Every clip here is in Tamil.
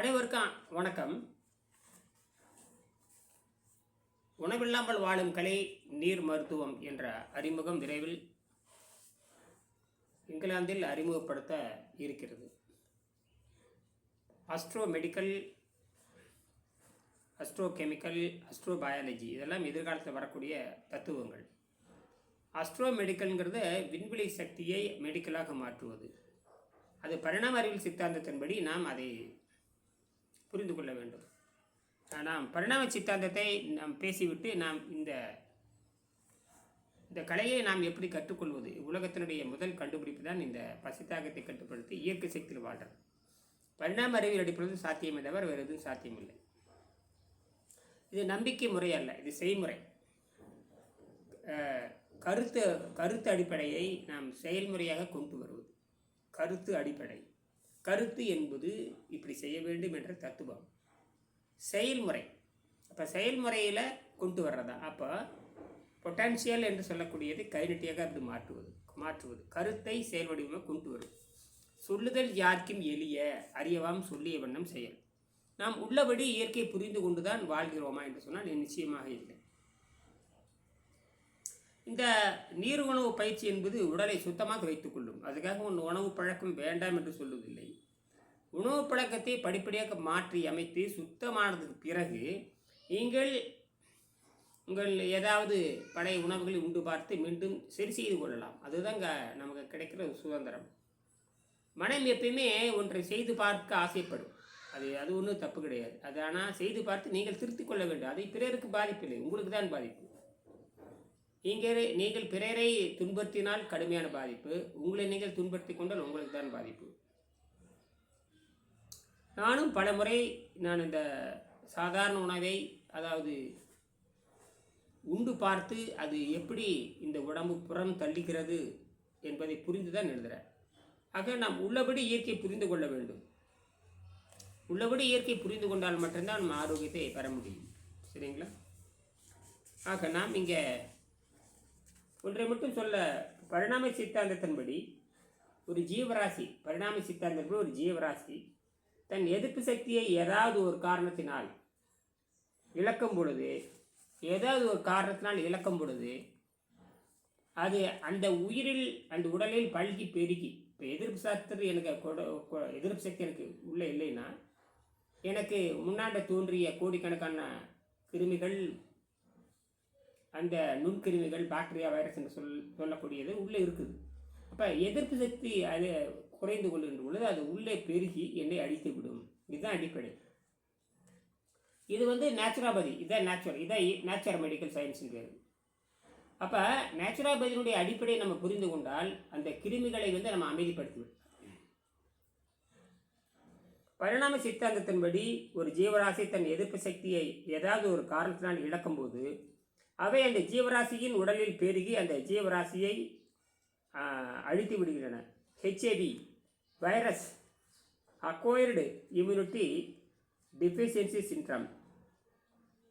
அனைவருக்கும் வணக்கம். உணவில்லாமல் வாழும் கலை நீர் மருத்துவம் என்ற அறிமுகம் விரைவில் இங்கிலாந்தில் அறிமுகப்படுத்த இருக்கிறது. Astro medical astro chemical astro biology இதெல்லாம் எதிர்காலத்தில் வரக்கூடிய தத்துவங்கள். அஸ்ட்ரோ மெடிக்கல்ங்கிறது விண்வெளி சக்தியை மெடிக்கலாக மாற்றுவது. அது பரிணாம அறிவியல் சித்தாந்தத்தின்படி நாம் அதை புரிந்து கொள்ள வேண்டும். நாம் பரிணாம சித்தாந்தத்தை நாம் பேசிவிட்டு நாம் இந்த இந்த கலையை நாம் எப்படி கற்றுக்கொள்வது? உலகத்தினுடைய முதல் கண்டுபிடிப்பு தான் இந்த பசித்தாகத்தை கட்டுப்படுத்தி இயற்கை சக்தியில் வாழ்றது. பரிணாம அறிவியல் அடிப்படையில் சாத்தியமே தவிர வேறு எதுவும் சாத்தியமில்லை. இது நம்பிக்கை முறை அல்ல இது செய்முறை. கருத்து கருத்து அடிப்படையை நாம் செயல்முறையாக கொண்டு வருவது. கருத்து அடிப்படை. கருத்து என்பது இப்படி செய்ய வேண்டும் என்ற தத்துவம். செயல்முறை. அப்போ செயல்முறையில் கொண்டு வர்றதா? அப்போ பொட்டான்சியல் என்று சொல்லக்கூடியது கைநட்டியாக அது மாற்றுவது மாற்றுவது. கருத்தை செயல் வடிவமாக கொண்டு வரும். சொல்லுதல் யாருக்கும் எளிய அறியவாம் சொல்லிய வண்ணம் செயல். நாம் உள்ளபடி இயற்கை புரிந்து கொண்டுதான் வாழ்கிறோமா என்று சொன்னால் நிச்சயமாக இல்லை. இந்த நீர் உணவு பயிற்சி என்பது உடலை சுத்தமாக வைத்துக்கொள்ளும் அதுக்காக உன் உணவு பழக்கம் வேண்டாம் என்று சொல்வதில்லை. உணவு பழக்கத்தை படிப்படியாக மாற்றி அமைத்து சுத்தமானதுக்கு பிறகு நீங்கள் உங்கள் ஏதாவது பழைய உணவுகளை உண்டு பார்த்து மீண்டும் சரி செய்து கொள்ளலாம். அதுதாங்க நமக்கு கிடைக்கிற ஒரு சுதந்திரம். மனம் எப்பயுமே ஒன்றை செய்து பார்க்க ஆசைப்படும். அது அது ஒன்றும் தப்பு கிடையாது. அது ஆனால் செய்து பார்த்து நீங்கள் திருத்திக் கொள்ள வேண்டும். அதை பிறருக்கு பாதிப்பில்லை. உங்களுக்கு தான் பாதிப்பு. நீங்கள் நீங்கள் பிறரை துன்பத்தினால் கடுமையான பாதிப்பு உங்களை நீங்கள் துன்படுத்தி கொண்டால் உங்களுக்கு தான் பாதிப்பு. நானும் பல முறை நான் இந்த சாதாரண உணவை அதாவது உண்டு பார்த்து அது எப்படி இந்த உடம்பு புறம் தள்ளிக்கிறது என்பதை புரிந்து தான் எழுதுகிறேன் ஆக நாம் உள்ளபடி இயற்கை புரிந்து கொள்ள வேண்டும். உள்ளபடி இயற்கை புரிந்து கொண்டால் மட்டும்தான் நம்ம ஆரோக்கியத்தை பெற முடியும். சரிங்களா? ஆக நாம் இங்கே ஒன்றை மட்டும் சொல்ல பரிணாம சித்தாந்தத்தின்படி ஒரு ஜீவராசி பரிணாம சித்தாந்தத்தின்படி ஒரு ஜீவராசி தன் எதிர்ப்பு சக்தியை ஏதாவது ஒரு காரணத்தினால் இழக்கும் பொழுது ஏதாவது ஒரு காரணத்தினால் இழக்கும் பொழுது அது அந்த உயிரில் அந்த உடலில் பல்கி பெருகி இப்போ எதிர்ப்பு சக்தி எனக்கு கொட- கொ- எதிர்ப்பு சக்தி எனக்கு உள்ளே இல்லைன்னா எனக்கு முன்னாண்ட தோன்றிய கோடிக்கணக்கான கிருமிகள் அந்த நுண்கிருமிகள் பாக்டீரியா வைரஸ் என்று சொல் சொல்லக்கூடியது உள்ளே இருக்குது. அப்போ எதிர்ப்பு சக்தி அது குறைந்து கொள்கின்ற பொழுது அது உள்ளே பெருகி என்னை அழித்து விடும். இதுதான் அடிப்படை. இது வந்து நேச்சுராபதி இதான் நேச்சுரல் இதான் நேச்சுரல் மெடிக்கல் சயின்ஸ் பேர் அப்போ நேச்சுராபதியினுடைய அடிப்படையை நம்ம புரிந்து கொண்டால் அந்த கிருமிகளை வந்து நம்ம அமைதிப்படுத்திவிடும் பரிணாம சித்தாந்தத்தின்படி ஒரு ஜீவராசி தன் எதிர்ப்பு சக்தியை ஏதாவது ஒரு காரணத்தினால் இழக்கும்போது அவை அந்த ஜீவராசியின் உடலில் பெருகி அந்த ஜீவராசியை அழித்து விடுகின்றன. HIV virus acquired immunity deficiency syndrome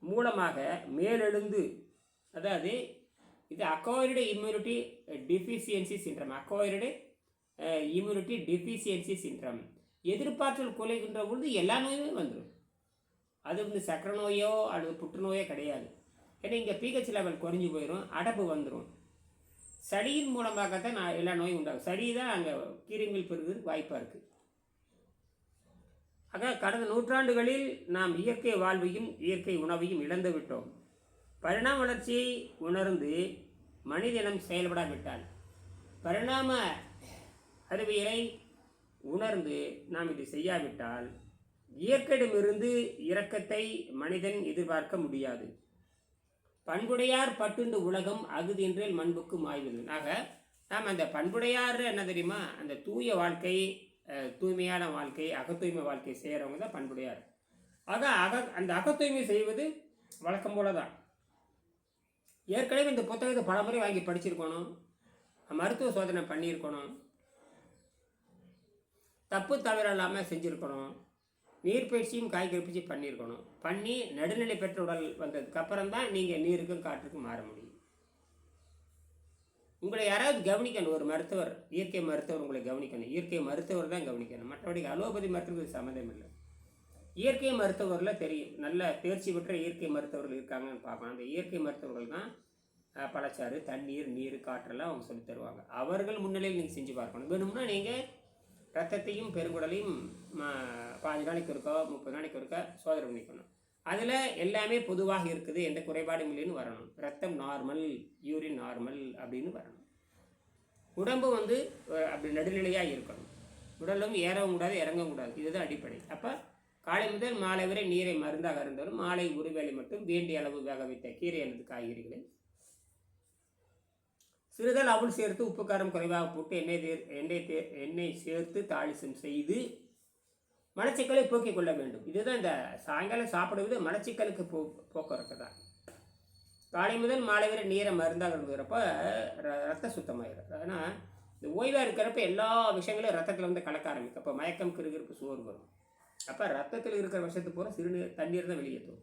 மூலமாக மேலெழுந்து அதாவது இது acquired immunity deficiency syndrome acquired immunity deficiency syndrome எதிர்பார்த்தல் குலைகின்ற பொழுது எல்லா நோயுமே வந்துடும் அது வந்து சக்கரை நோயோ அல்லது புற்றுநோயோ கிடையாது. ஏன்னா இங்கே பிஹெச் லெவல் குறைஞ்சி போயிடும் அடப்பு வந்துடும் சளியின் மூலமாகத்தான் நான் எல்லா நோயும் உண்டாகும். சளி தான் அங்கே கீரிமில் பெறுவதற்கு வாய்ப்பாக இருக்குது ஆக கடந்த நூற்றாண்டுகளில் நாம் இயற்கை வாழ்வையும் இயற்கை உணவையும் இழந்து விட்டோம். பரிணாம வளர்ச்சியை உணர்ந்து மனிதனம் செயல்படாவிட்டால் பரிணாம அறிவியலை உணர்ந்து நாம் இதை செய்யாவிட்டால் இயற்கையிடமிருந்து இரக்கத்தை மனிதன் எதிர்பார்க்க முடியாது. பண்புடையார் பட்டுண்டு உலகம் அகுதின்றேல் மண்புக்கு மாய்வது ஆக நாம் அந்த பண்புடையார் என்ன தெரியுமா? அந்த தூய வாழ்க்கை தூய்மையான வாழ்க்கை அகத்தூய்மை வாழ்க்கை செய்கிறவங்க தான் பண்புடையார். ஆக அக அந்த அகத்தூய்மை செய்வது வழக்கம் போல தான் ஏற்கனவே இந்த புத்தகத்தை பல முறை வாங்கி படிச்சிருக்கணும். மருத்துவ சோதனை பண்ணியிருக்கணும். தப்பு தவிர இல்லாமல் செஞ்சுருக்கணும். நீர்ப்பயிற்சியும் காய்கறி பண்ணியிருக்கணும். பண்ணி நடுநிலை பெற்ற உடல் வந்ததுக்கு அப்புறம் தான் நீங்கள் நீருக்கும் காற்றுக்கும் மாற முடியும். உங்களை யாராவது கவனிக்கணும் ஒரு மருத்துவர் இயற்கை மருத்துவர் உங்களை கவனிக்கணும். இயற்கை மருத்துவர் தான் கவனிக்கணும். மற்றபடி அலோபதி மருத்துவத்துக்கு சம்மந்தம் இல்லை. இயற்கை மருத்துவரில் தெரியும். நல்ல தேர்ச்சி பெற்ற இயற்கை மருத்துவர்கள் இருக்காங்கன்னு பார்க்கலாம் அந்த இயற்கை மருத்துவர்கள் தான் பழச்சாறு தண்ணீர் நீர் காற்றெல்லாம் அவங்க சொல்லி தருவாங்க. அவர்கள் முன்னிலையில் நீங்கள் செஞ்சு பார்க்கணும். வேணும்னா நீங்கள் ரத்தத்தையும் பெருங்குடலையும் ம- பாஞ்சு நாளைக்கு ஒருக்கா முப்பது நாளைக்கு ஒருக்கா சோதனை பண்ணிக்கணும். அதில் எல்லாமே பொதுவாக இருக்குது எந்த குறைபாடும் இல்லைன்னு வரணும். ரத்தம் நார்மல் யூரின் நார்மல் அப்படின்னு வரணும். உடம்பு வந்து அப்படி நடுநிலையாக இருக்கணும். உடலும் ஏறவும் கூடாது இறங்கவும் கூடாது. இதுதான் அடிப்படை. அப்போ காலை முதல் மாலை வரை நீரை மருந்தாக இருந்தாலும் மாலை ஒருவேளை மட்டும் வேண்டிய அளவு வேக வைத்த கீரை அல்லது காய்கறிகளை சிறிதல் அவல் சேர்த்து உப்பு காரம் குறைவாக போட்டு எண்ணெய் தேர் எண்ணெய் தே எண்ணெய் சேர்த்து தாளிசம் செய்து மலச்சிக்கலை போக்கிக் கொள்ள வேண்டும். இதுதான் இந்த சாயங்காலம் சாப்பிடுவது மலச்சிக்கலுக்கு போ போக்குவரத்து தான். காலை முதல் மாலை வரை நீரை மருந்தாக இருக்கிறப்ப ர- ரத்த சுத்தமாயிடும் ஆனால் இந்த ஓய்வாக இருக்கிறப்ப எல்லா விஷயங்களும் ரத்தத்தில் வந்து கலக்க ஆரம்பிக்கும். அப்போ மயக்கம் கிருகிருப்பு சோறு வரும். அப்போ ரத்தத்தில் இருக்கிற விஷயத்து பூரா சிறுநீர் தண்ணீர் தான் வெளியேற்றும்.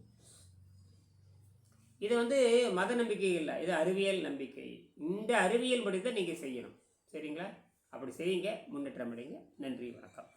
இது வந்து மத நம்பிக்கை இல்லை இது அறிவியல் நம்பிக்கை. இந்த அறிவியல் படி தான் நீங்கள் செய்யணும். சரிங்களா? அப்படி செய்யுங்க முன்னேற்றம் அடைங்க. நன்றி வணக்கம்.